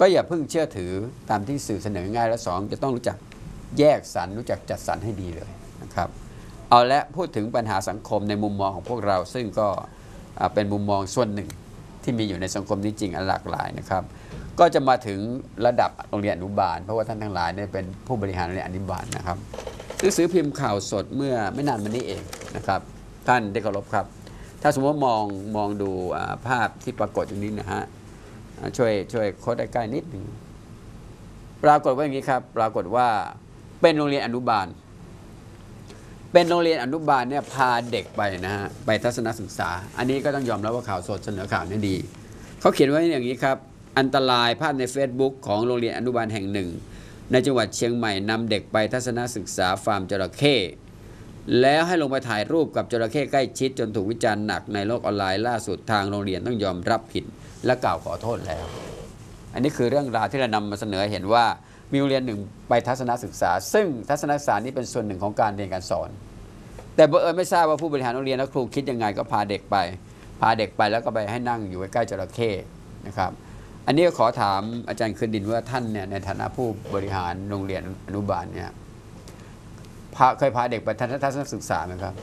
ก็อย่าเพิ่งเชื่อถือตามที่สื่อเสนอง่ายและสองจะต้องรู้จักแยกสรรรู้จักจัดสรรให้ดีเลยนะครับ เอาละพูดถึงปัญหาสังคมในมุมมองของพวกเรา ซึ่งก็เป็นมุมมองส่วนหนึ่งที่มีอยู่ในสังคมนี้จริงอันหลากหลายนะครับ ก็จะมาถึงระดับโรงเรียนอนุบาล เพราะว่าท่านทั้งหลายเนี่ยเป็นผู้บริหารโรงเรียนอนุบาลนะครับหนังสือพิมพ์ข่าวสดเมื่อไม่นานมานี้เองนะครับ ท่านได้เคารพครับ ถ้าสมมติว่ามองมองดูภาพที่ปรากฏอยู่นี้นะฮะ ช่วยช่วยโค้ดใกล้ๆนิดหนึ่งปรากฏว่าอย่างนี้ครับ ปรากฏว่าเป็นโรงเรียนอนุบาล เป็นโรงเรียนอนุบาลเนี่ยพาเด็กไปนะฮะไปทัศนศึกษา อันนี้ก็ต้องยอมรับว่าข่าวสดเสนอข่าวนี่ดี เขาเขียนไว้อย่างนี้ครับ อันตรายภาพใน Facebook ของโรงเรียนอนุบาลแห่งหนึ่ง ในจังหวัดเชียงใหม่นำเด็กไปทัศนศึกษาฟาร์มจระเข้ แล้วให้ลงไปถ่ายรูปกับจระเข้ใกล้ชิดจนถูกวิจารณ์หนักในโลกออนไลน์ล่าสุดทางโรงเรียนต้องยอมรับผิดและกล่าวขอโทษแล้ว อันนี้คือเรื่องราวที่เรานำมาเสนอเห็นว่ามีโรงเรียนหนึ่งไปทัศนศึกษา ซึ่งทัศนศึกษานี้เป็นส่วนหนึ่งของการเรียนการสอน แต่บังเอิญไม่ทราบว่าผู้บริหารโรงเรียนและครูคิดยังไงก็พาเด็กไป พาเด็กไปแล้วก็ไปให้นั่งอยู่ใกล้จระเข้นะครับอันนี้ก็ขอถามอาจารย์คืนดินว่าท่านเนี่ยในฐานะผู้บริหารโรงเรียนอนุบาลเนี่ย พาเคยพาเด็กไปทัศนทัศนศึกษาไหมครับ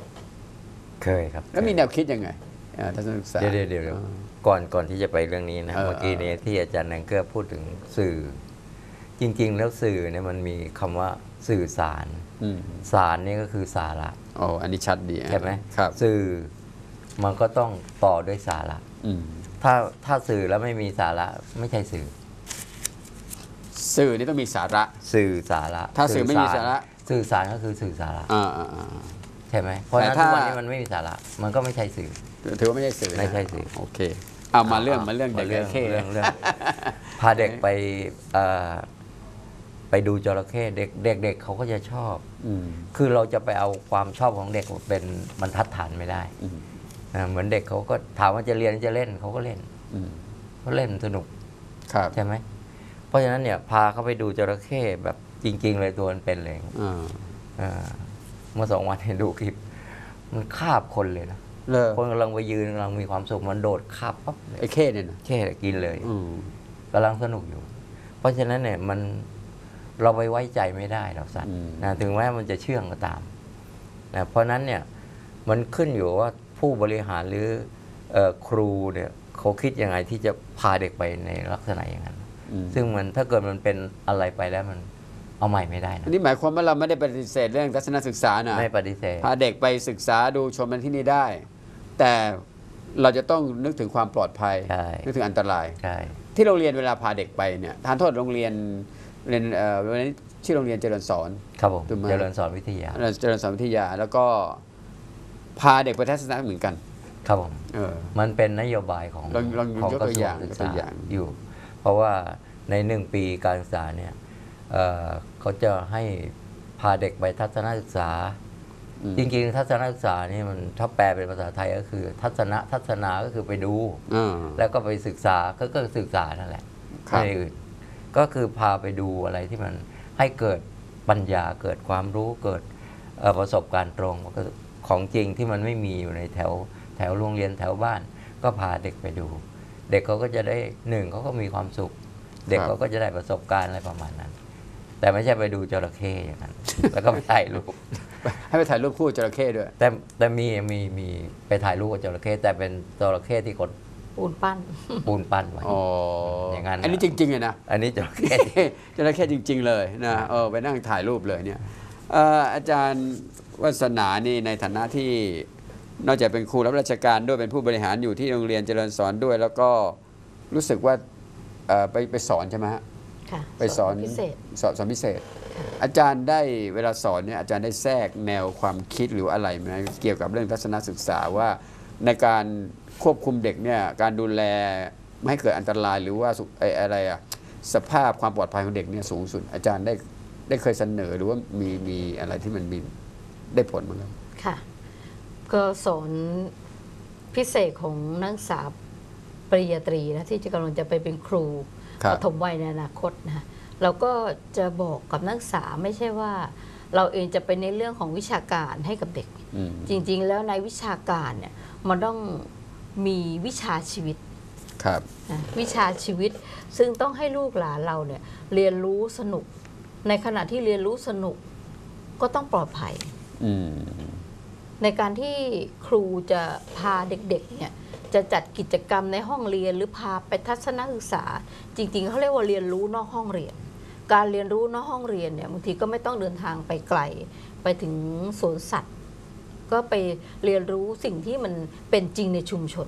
เคยครับแล้วมีแนวคิดยังไงเอ่อทัศนศึกษาเดี๋ยวเดี๋ยวเดี๋ยวเดี๋ยวอ่าก่อนก่อนที่จะไปเรื่องนี้นะเออเมื่อกี้นี้ที่อาจารย์แนงเกื้อพูดถึงสื่อ จริง ๆ แล้วสื่อเนี่ยมันมีคำว่าสื่อสารอืมสารนี่ก็คือสาระโอ้อันนี้ชัดดีใช่ไหมครับสื่อมันก็ต้องต่อด้วยสาระอืมถ้าถ้าสื่อแล้วไม่มีสาระไม่ใช่สื่อ สื่อนี่ต้องมีสาระ สื่อสาระ ถ้าสื่อไม่มีสาระ สื่อสารก็คือสื่อสาระอ่าอ่าอ่า ใช่ไหมเพราะฉะนั้นแต่ทุถ้ากวันนี้มันไม่มีสาระ มันก็ไม่ใช่สื่อ ถือว่าไม่ใช่สื่อนะไม่ใช่สื่อ โอเคเอามาเรื่องมาเรื่องเด็กเรื่องจระเข้เรื่องเรื่องพาเด็กไปเอ่อไปดูจระเข้เด็กเด็กเด็กเขาก็จะชอบ อืม คือเราจะไปเอาความชอบของเด็กเป็นบรรทัดฐานไม่ได้อืม อ่าเหมือนเด็กเขาก็ถามว่าจะเรียนจะเล่นเขาก็เล่นอืมเขาเล่นสนุก ครับ ใช่ไหม เพราะฉะนั้นเนี่ยพาเขาไปดูจระเข้แบบ จริง ๆ เลยตัวมันเป็นเลยอ่าอ่าเมื่อสองวันเห็นดูคลิป มันคาบคนเลยนะเลอคนกำลังไปยืนกำลังมีความสุขมันโดดคาบปั๊บเลยไอ้เข้เนี่ยนะแค่กินเลยอืมกำลังสนุกอยู่ เพราะฉะนั้นเนี่ยมันเราไปไว้ใจไม่ได้เราสัตว์อืมนะถึงแม้มันจะเชื่องก็ตามนะเพราะฉะนั้นเนี่ยมันขึ้นอยู่ว่าผู้บริหารหรือเออครูเนี่ยเขาคิดยังไงที่จะพาเด็กไปในลักษณะอย่างนั้น อืมซึ่งมันถ้าเกิดมันเป็นอะไรไปแล้วมัน เอาใหม่ไม่ได้อันะนนี้หมายความว่าเราไม่ได้ปฏิเสธเรื่องทัศนศึกษานะไม่ปฏิเสธพาเด็กไปศึกษาดูชมมันที่นี่ได้ แต่เราจะต้องนึกถึงความปลอดภัยใช่นึกถึงอันตรายใช่ที่โรงเรียนเวลาพาเด็กไปเนี่ยทานโทษโรงเรียนเรียนเอ่อวันนี้ชื่อโรงเรียนเจริญสอนครับผมถูกไหมเจริญสอนวิทยา เจริญสอนวิทยา แล้วก็พาเด็กไปทัศนศึกษาเหมือนกัน ครับผมเออมันเป็นนโยบายของลองลองของยกกตัระวทรอวย่างงศึกยกตัษาวอย่างอยู่ เพราะว่าในหนึ่งปีการศึกษาเนี่ย เอ่อเขาจะให้พาเด็กไปทัศนศึกษาอืมจริงๆ ทัศนศึกษานี่มันถ้าแปลเป็นภาษาไทยก็คือ ทัศนะทัศนาก็คือไปดูอ่าแล้วก็ไปศึกษาก็ก็ศึกษานั่นแหละครับไม่ได้อื่นก็คือพาไปดูอะไรที่มันให้เกิดปัญญาเกิดความรู้เกิดเอ่อประสบการณ์ตรงก็ของจริงที่มันไม่มีอยู่ในแถวแถวโรงเรียนแถวบ้าน ก็พาเด็กไปดู เด็กเขาก็จะได้หนึ่งเขาก็มีความสุข เด็กครับเขาก็จะได้ประสบการณ์อะไรประมาณนั้น แต่ไม่ใช่ไปดูจระเข้อย่างนั้น แล้วก็ไปถ่ายรูป ให้ไปถ่ายรูปคู่จระเข้ด้วย แต่แต่มีมีมีไปถ่ายรูปกับจระเข้แต่เป็นจระเข้ที่กดปูนปั้น ปูนปั้นไว้อ๋อออย่างนั้นอันนี้จริงๆเลยนะ อันนี้จระเข้ จระเข้จริง ๆ เลยนะเออไปนั่งถ่ายรูปเลยเนี่ยเอ่ออาจารย์วัฒนานี่ในฐานะที่นอกจากเป็นครูรับราชการด้วยเป็นผู้บริหารอยู่ที่โรงเรียนเจริญสอนด้วย แล้วก็รู้สึกว่าเอ่อไปไปสอนใช่ไหมฮะ ค่ะไปสอนพิเศษ สอนสอนพิเศษ อาจารย์ได้เวลาสอนเนี่ยอาจารย์ได้แทรกแนวความคิดหรืออะไรไหมเกี่ยวกับเรื่องทัศนศึกษาว่าในการควบคุมเด็กเนี่ยการดูแลไม่ให้เกิดอันตรายหรือว่าสุไอ้อะไรอะสภาพความปลอดภัยของเด็กเนี่ยสูงสุด อาจารย์ได้ได้เคยเสนอหรือว่ามีมีอะไรที่มันมีได้ผลมั้างครับ ค่ะ ก็สอนพิเศษของนักศึกษาปริญญาตรีนะที่จะกำลังจะไปเป็นครูครับ ปฐมวัยในอนาคตนะเราก็จะบอกกับนักศึกษาไม่ใช่ว่า เราเองจะไปในเรื่องของวิชาการให้กับเด็กอืมจริง ๆ แล้วในวิชาการเนี่ยมันต้องมีวิชาชีวิตครับนะวิชาชีวิตซึ่งต้องให้ลูกหลานเราเนี่ยเรียนรู้สนุก ในขณะที่เรียนรู้สนุกก็ต้องปลอดภัยอืมในการที่ครูจะพาเด็กๆเนี่ย จะจัดกิจกรรมในห้องเรียนหรือพาไปทัศนศึกษา จริง ๆเขาเรียกว่าเรียนรู้นอกห้องเรียน การเรียนรู้นอกห้องเรียนเนี่ยบางทีก็ไม่ต้องเดินทางไปไกล ไปถึงสวนสัตว์ ก็ไปเรียนรู้สิ่งที่มันเป็นจริงในชุมชน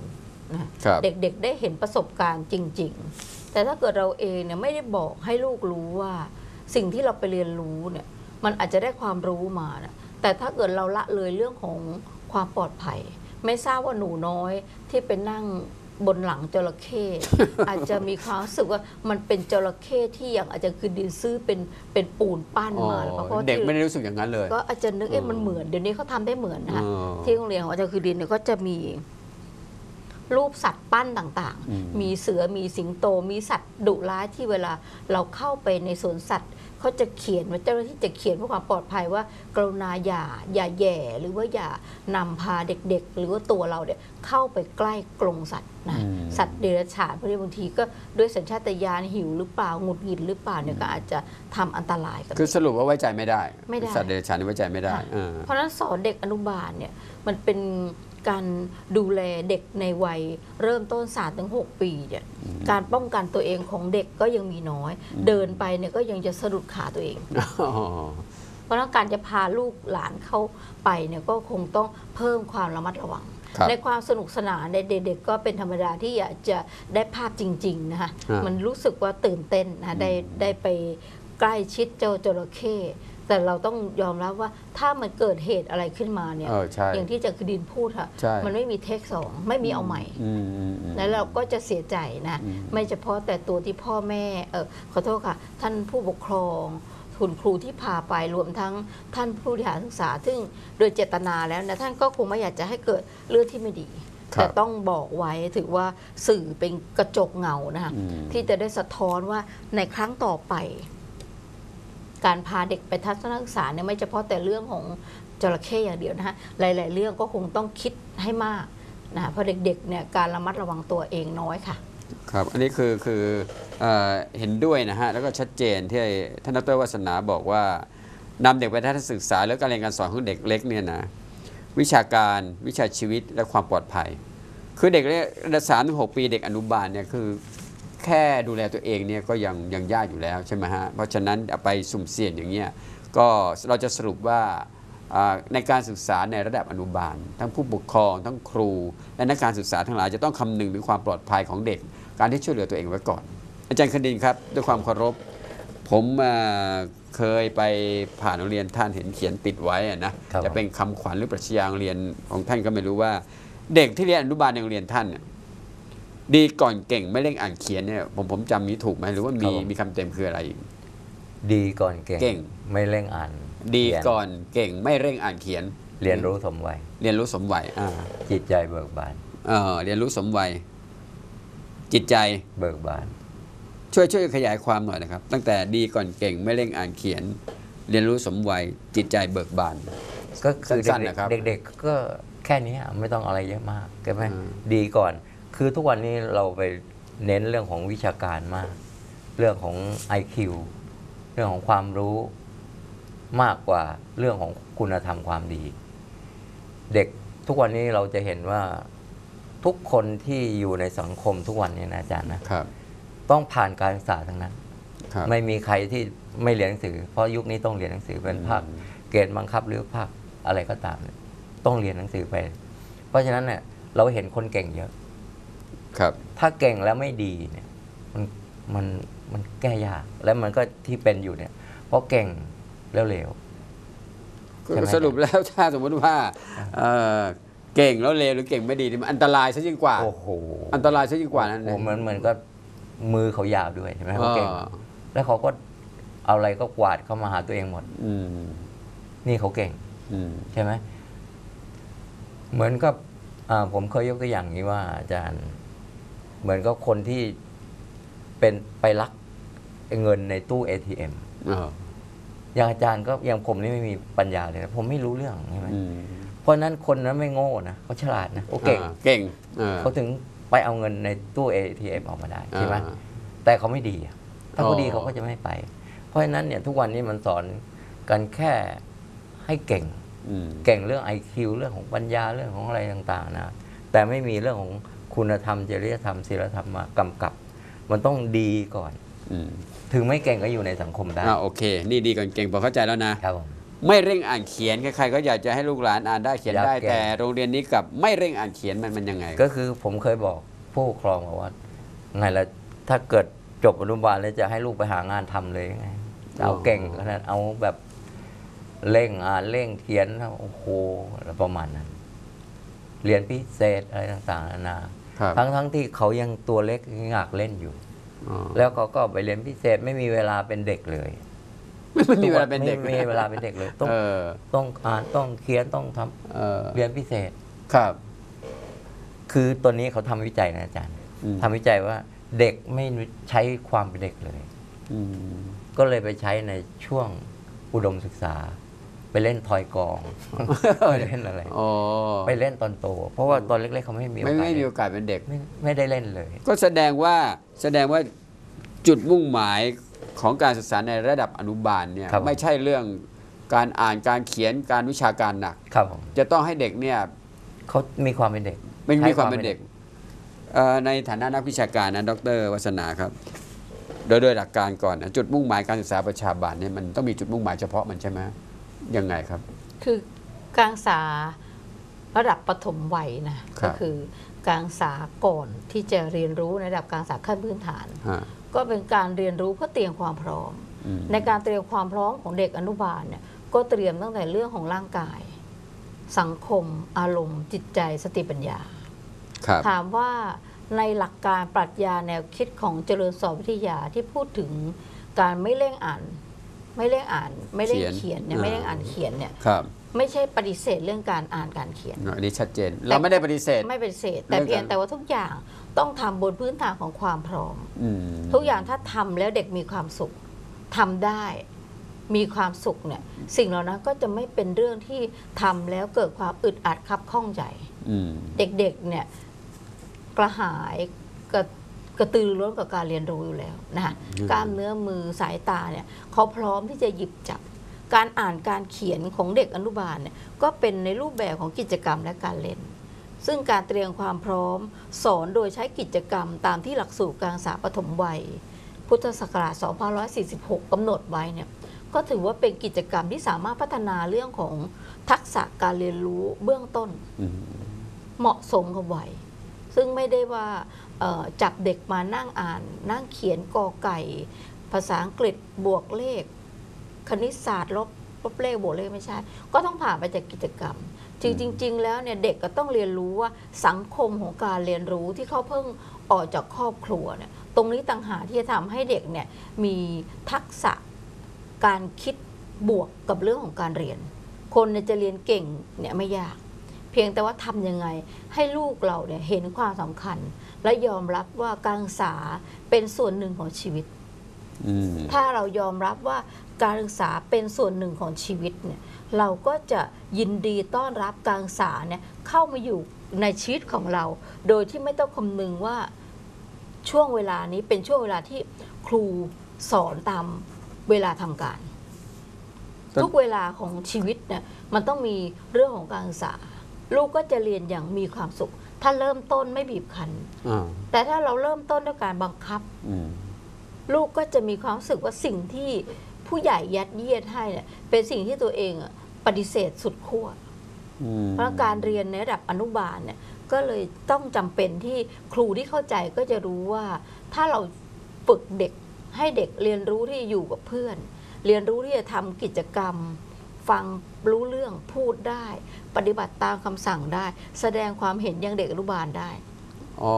นะครับเด็กๆได้เห็นประสบการณ์จริง ๆ แต่ถ้าเกิดเราเองเนี่ยไม่ได้บอกให้ลูกรู้ว่า สิ่งที่เราไปเรียนรู้เนี่ยมันอาจจะได้ความรู้มานะแต่ถ้าเกิดเราละเลยเรื่องของความปลอดภัย ไม่ทราบว่าหนูน้อยที่ไปนั่งบนหลังจระเข้อาจจะมีความรู้สึกว่ามันเป็นจระเข้ที่อย่างอาจจะคือดินซื้อเป็นเป็นปูนปั้นอ๋อมาแล้วเพราะว่าเด็กที่ไม่ได้รู้สึกอย่างนั้นเลย ก็อาจจะนึกเอ๊ะอืมมันเหมือนเดี๋ยวนี้เขาทำได้เหมือนนะคะอ๋อที่โรงเรียนของอาจารย์คือดินเนี่ยก็จะมี รูปสัตว์ปั้นต่างอืมๆมีเสือมีสิงโต มีสัตว์ดุร้ายที่เวลาเราเข้าไปในสวนสัตว์ เขาจะเขียนว่าเจ้าหน้าที่จะเขียนเพื่อความปลอดภัยว่า กรุณาอย่าอย่าแหย่หรือว่าอย่านำพาเด็กๆ หรือว่าตัวเราเนี่ยเข้าไปใกล้กรงสัตว์นะอืมสัตว์เดรัจฉานพวกนี้บางทีก็ด้วยสัญชาตญาณหิวหรือเปล่าหงุดหงิดหรือเปล่าเนี่ยก็อาจจะทำอันตรายกับคือสรุปว่าไว้ใจไม่ได้ไม่ได้สัตว์เดรัจฉานนี่ไว้ใจไม่ได้ค่ะอ่าเพราะฉะนั้นสอนเด็กอนุบาลเนี่ยมันเป็นการดูแลเด็กในวัยเริ่มต้นสามถึงหกปีเนี่ย การป้องกันตัวเองของเด็กก็ยังมีน้อย เดินไปเนี่ยก็ยังจะสะดุดขาตัวเองอ๋อเพราะฉะนั้นการจะพาลูกหลานเข้าไปเนี่ยก็คงต้องเพิ่มความระมัดระวังครับในความสนุกสนานในเด็กๆก็เป็นธรรมดาที่อยากจะได้ภาพจริงๆนะคะอ่ามัมันรู้สึกว่าตื่นเต้นนะได้ได้ไปใกล้ชิดเจ้าจระเข้ แต่เราต้องยอมรับว่าถ้ามันเกิดเหตุอะไรขึ้นมาเนี่ยเออใช่ อย่างที่อาจักรดินพูดค่ะ ใช่ มันไม่มีเทคสองไม่มีเอาใหม่ อืมอืมอืม แล้วเราก็จะเสียใจนะ อืม ไม่เฉพาะแต่ตัวที่พ่อแม่เออขอโทษค่ะ ท่านผู้ปกครองคุณครูที่พาไปรวมทั้งท่านผู้บริหารศึกษา ซึ่งโดยเจตนาแล้วนะท่านก็คงไม่อยากจะให้เกิดเรื่องที่ไม่ดี ครับ แต่ต้องบอกไว้ถือว่าสื่อเป็นกระจกเงานะคะอืมที่จะได้สะท้อนว่าในครั้งต่อไป การพาเด็กไปทัศนศึกษาเนี่ยไม่เฉพาะแต่เรื่องของจระเข้อย่างเดียวนะคะหลาย ๆ เรื่องก็คงต้องคิดให้มากนะเพราะเด็ก ๆ เนี่ยการระมัดระวังตัวเองน้อยค่ะ ครับ อันนี้คือคือเอเห็นด้วยนะฮะ แล้วก็ชัดเจนที่ท่านดรวัฒนาบอกว่านำเด็กไปทัศนศึกษา แล้วการเรียนการสอนของเด็กเล็กเนี่ยนะวิชาการวิชาชีวิตและความปลอดภัย คือเด็กเล็กระดับสามถึงหกปีเด็กอนุบาลเนี่ยคือ แค่ดูแลตัวเองเนี่ยก็ยังยังยากอยู่แล้วใช่ไหมฮะ เพราะฉะนั้นเอาไปสุ่มเสี่ยงอย่างเงี้ยก็เราจะสรุปว่าอ่าในการศึกษาในระดับอนุบาล ทั้งผู้ปกครองทั้งครู และนักการศึกษาทั้งหลายจะต้องคำนึงถึงความปลอดภัยของเด็ก การที่ช่วยเหลือตัวเองไว้ก่อน อาจารย์คดินครับ ด้วยความเคารพ ผมอ่าเคยไปผ่านโรงเรียนท่านเห็นเขียนติดไว้อะนะครับจะเป็นคำขวัญหรือปรัชญาโรงเรียนของท่านก็ไม่รู้ว่า เด็กที่เรียนอนุบาลในโรงเรียนท่านเนี่ย ดีก่อนเก่งไม่เร่งอ่านเขียนเนี่ยผมผมจำนี้ถูกไหมหรือว่าครัมีบผม มีคำเต็มคืออะไรอีก ดีก่อนเก่ง เก่ง ไม่เร่งอ่านดีเขียนก่อนเก่งไม่เร่งอ่านเขียน เรียนรู้สมวัยเรียนรู้สมวัยอ่าจิตใจเบิกบาน เออเรียนรู้สมวัย จิตใจเบิกบาน ช่วยช่วยขยายความหน่อยนะครับ ตั้งแต่ดีก่อนเก่งไม่เร่งอ่านเขียน เรียนรู้สมวัย จิตใจเบิกบาน ก็คือสั้นๆเด็กนะครับๆเด็ก ๆ ก็แค่นี้ไม่ต้องอะไรเยอะมากใช่ไหมอืม ดีก่อน คือทุกวันนี้เราไปเน้นเรื่องของวิชาการมาก เรื่องของ IQ เรื่องของความรู้มากกว่าเรื่องของคุณธรรมความดี เด็กทุกวันนี้เราจะเห็นว่าทุกคนที่อยู่ในสังคมทุกวันนี้นะอาจารย์นะครับ ต้องผ่านการศึกษาทั้งนั้นครับไม่มีใครที่ไม่เรียนหนังสือ เพราะยุคนี้ต้องเรียนหนังสือเป็นภาคอืมเกณฑ์บังคับหรือภาคอะไรก็ตามเนี่ยต้องเรียนหนังสือไป เพราะฉะนั้นเนี่ยเราเห็นคนเก่งเยอะ ครับถ้าเก่งแล้วไม่ดีเนี่ยมันมันมันแก้ยาก แล้วมันก็ที่เป็นอยู่เนี่ย เพราะเก่งแล้วเลวใช่ไหมสรุปแล้วถ้าสมมติว่าเอ่อเก่งแล้วเลวหรือเก่งไม่ดีนี่มันอันตรายซะยิ่งกว่าโอ้โหอันตรายซะยิ่งกว่านั้นโอ้โหมันเหมือนก็มือเขายาวด้วยใช่ไหมเขาเก่งอ่าแล้วเขาก็เอาอะไรก็กวาดเข้ามาหาตัวเองหมด อืมนี่เขาเก่งอืมใช่ไหมเหมือนกับอ่าผมเคยยกตัวอย่างนี้ว่าอาจารย์ เหมือนกับคนที่เป็นไปลักเงินในตู้ ATM อ่าอย่างอาจารย์ก็อย่างผมนี่ไม่มีปัญญาเลยนะผมไม่รู้เรื่องใช่ไหมอืมเพราะฉะนั้นคนนั้นไม่โง่นะเขาฉลาดนะเขาเก่งอ่าเก่งอ่าเขาถึงไปเอาเงินในตู้ ATM ออกมาได้ใช่ไหมอ่าแต่เขาไม่ดีอะถ้าเขาดีอ๋อเขาก็จะไม่ไป เพราะฉะนั้นเนี่ยทุกวันนี้มันสอนกันแค่ให้เก่งอืมเก่งเรื่อง IQ เรื่องของปัญญาเรื่องของอะไรต่างๆนะแต่ไม่มีเรื่องของ คุณธรรมจริยธรรมศีลธรรมมากำกับ มันต้องดีก่อนอืมถึงไม่เก่งก็อยู่ในสังคมได้อ่าโอเค นี่ดีก่อนเก่งพอเข้าใจแล้วนะครับผมไม่เร่งอ่านเขียนใครๆก็อยากจะให้ลูกหลานอ่านได้เขียนได้อยากเก่งแต่โรงเรียนนี้กลับไม่เร่งอ่านเขียนมันมันยังไง ก็คือผมเคยบอกผู้ปกครองบอกว่าไงละถ้าเกิดจบอนุบาลแล้วจะให้ลูกไปหางานทำเลยไงจะเอาอ๋อเก่งขนาดเอาแบบเร่งอ่านเร่งเขียนโอ้โหแล้วประมาณนั้น เรียนพิเศษอะไรต่างๆนานาครับ ทั้งทั้งที่เขายังตัวเล็กยังอยากเล่นอยู่อ๋อแล้วเขาก็ไปเรียนพิเศษไม่มีเวลาเป็นเด็กเลยไม่มีเวลาเป็นเด็กไม่มีเวลาเป็นเด็กเลย ต้องเออต้องอ่านต้องเขียนต้องทำเออเรียนพิเศษครับ คือตัวนี้เขาทำวิจัยนะอาจารย์อืมทำวิจัยว่าเด็กไม่ใช้ความเป็นเด็กเลยอืมก็เลยไปใช้ในช่วงอุดมศึกษา ไปเล่นทอยกองไปเล่นอะไรอ๋อไปเล่นตอนโต เพราะว่าตอนเล็กๆเขาไม่มีโอไม่กาสไม่มีเล่โอนกาสเป็นเด็กไม่ไม่ได้เล่นเลย ก็แสดงว่าแสดงว่าจุดมุ่งหมายของการศึกษาในระดับอนุบาลเนี่ยครับไม่ใช่เรื่องการอ่านการเขียนการวิชาการหนักครับผมจะต้องให้เด็กเนี่ยเขามีความเป็นเด็กไม่ใช้มีความเป็นเด็กเอ่อในฐานะนักวิชาการนะดรวัฒนาครับ โดยโดยหลักการก่อนนะจุดมุ่งหมายการศึกษาประชาบาลเนี่ยมันต้องมีจุดมุ่งหมายเฉพาะมันใช่ไหม ยังไงครับ คือการศึกษาระดับปฐมวัยนะครัก็บคือการศึกษาก่อนที่จะเรียนรู้ในระดับการศึกษาขั้นพื้นฐานฮะก็เป็นการเรียนรู้เพื่อเตรียมความพร้อมอืมในการเตรียมความพร้อมของเด็กอนุบาลเนี่ยก็เตรียมตั้งแต่เรื่องของร่างกาย สังคม อารมณ์ จิตใจสติปัญญาครับถามว่าในหลักการปรัชญาแนวคิดของเจริญสอนวิทยาที่พูดถึงการไม่เร่งอ่าน ไม่เร่งอ่านไม่เร่งเขียนเขียนเนี่ยอ่าไม่เร่งอ่านเขียนเนี่ยครับไม่ใช่ปฏิเสธเรื่องการอ่านการเขียนอันนี้ชัดเจน เราไม่ได้ปฏิเสธ ไม่ปฏิเสธ แต่เรื่องการเพียงแต่ว่าทุกอย่างต้องทำบนพื้นฐานของความพร้อมอืมทุกอย่างถ้าทำแล้วเด็กมีความสุขทำได้มีความสุขเนี่ยสิ่งเหล่านั้นก็จะไม่เป็นเรื่องที่ทำแล้วเกิดความอึดอัดคับข้องใจอืมเด็กๆเนี่ยกระหายกระ กระตือรือร้นกับการเรียนรู้อยู่แล้วนะคะอืมกล้ามเนื้อมือสายตาเนี่ยเขาพร้อมที่จะหยิบจับ การอ่านการเขียนของเด็กอนุบาลเนี่ยก็เป็นในรูปแบบของกิจกรรมและการเล่น ซึ่งการเตรียมความพร้อม สอนโดยใช้กิจกรรมตามที่หลักสูตรการศึกษาปฐมวัย พุทธศักราช 2546 กำหนดไว้เนี่ยก็ถือว่าเป็นกิจกรรมที่สามารถพัฒนาเรื่องของทักษะการเรียนรู้เบื้องต้นอืมเหมาะสมกับวัยซึ่งไม่ได้ว่าเอ่อ จับเด็กมานั่งอ่าน นั่งเขียนกอไก่ ภาษาอังกฤษบวกเลข คณิตศาสตร์ลบลบเลขบวกเลขไม่ใช่ ก็ต้องผ่านไปจากกิจกรรมจริงจริง ๆ แล้วเนี่ยเด็กก็ต้องเรียนรู้ว่าสังคมของการเรียนรู้ที่เขาเพิ่งออกจากครอบครัวเนี่ยตรงนี้ต่างหากที่จะทำให้เด็กเนี่ยมีทักษะการคิดบวกกับเรื่องของการเรียน คนเนี่ยจะเรียนเก่งเนี่ยไม่ยาก เพียงแต่ว่าทำยังไงให้ลูกเราเนี่ยเห็นความสำคัญ และยอมรับว่าการศึกษาเป็นส่วนหนึ่งของชีวิตอืมถ้าเรายอมรับว่าการศึกษาเป็นส่วนหนึ่งของชีวิตเนี่ยเราก็จะยินดีต้อนรับการศึกษาเนี่ยเข้ามาอยู่ในชีวิตของเรา โดยที่ไม่ต้องคำนึงว่าช่วงเวลานี้เป็นช่วงเวลาที่ครูสอนตามเวลาทำการต้นทุกเวลาของชีวิตเนี่ยมันต้องมีเรื่องของการศึกษา ลูกก็จะเรียนอย่างมีความสุข ถ้าเริ่มต้นไม่บีบคั้นอ่าแต่ถ้าเราเริ่มต้นด้วยการบังคับ อืม ลูกก็จะมีความรู้สึกว่าสิ่งที่ผู้ใหญ่ยัดเยียดให้เนี่ยเป็นสิ่งที่ตัวเองอะปฏิเสธสุดขั้ว อืม เพราะการเรียนในระดับอนุบาลเนี่ยก็เลยต้องจำเป็นที่ครูที่เข้าใจก็จะรู้ว่า ถ้าเราฝึกเด็กให้เด็กเรียนรู้ที่อยู่กับเพื่อน เรียนรู้ที่จะทำกิจกรรม ฟังรู้เรื่องพูดได้ ปฏิบัติตามคำสั่งได้ แสดงความเห็นอย่างเด็กอนุบาลได้ อ๋อ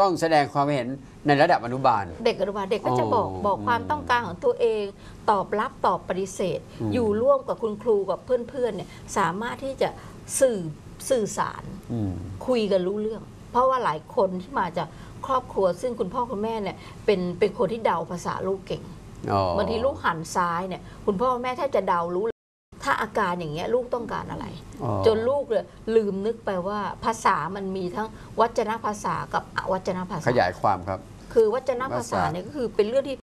ต้องแสดงความเห็นในระดับอนุบาล เด็กอนุบาลเด็กก็จะบอกอ๋อบอกความต้องการของตัวเอง ตอบรับตอบปฏิเสธ อืม อยู่ร่วมกับคุณครูกับเพื่อนๆเนี่ยสามารถที่จะสื่อสื่อสาร อืม คุยกันรู้เรื่อง เพราะว่าหลายคนที่มาจากครอบครัว ซึ่งคุณพ่อคุณแม่เนี่ยเป็นเป็นคนที่เดาภาษาลูกเก่งอ๋อ บางทีลูกหันซ้ายเนี่ยคุณพ่อคุณแม่ถ้าจะเดารู้ ถ้าอาการอย่างเงี้ยลูกต้องการอะไรอ๋อจนลูกเลยลืมนึกไปว่าภาษามันมีทั้งวัจนภาษากับอวัจนภาษาขยายความครับ คือวัจนภาษาภาษาเนี่ยก็คือเป็นเรื่องที่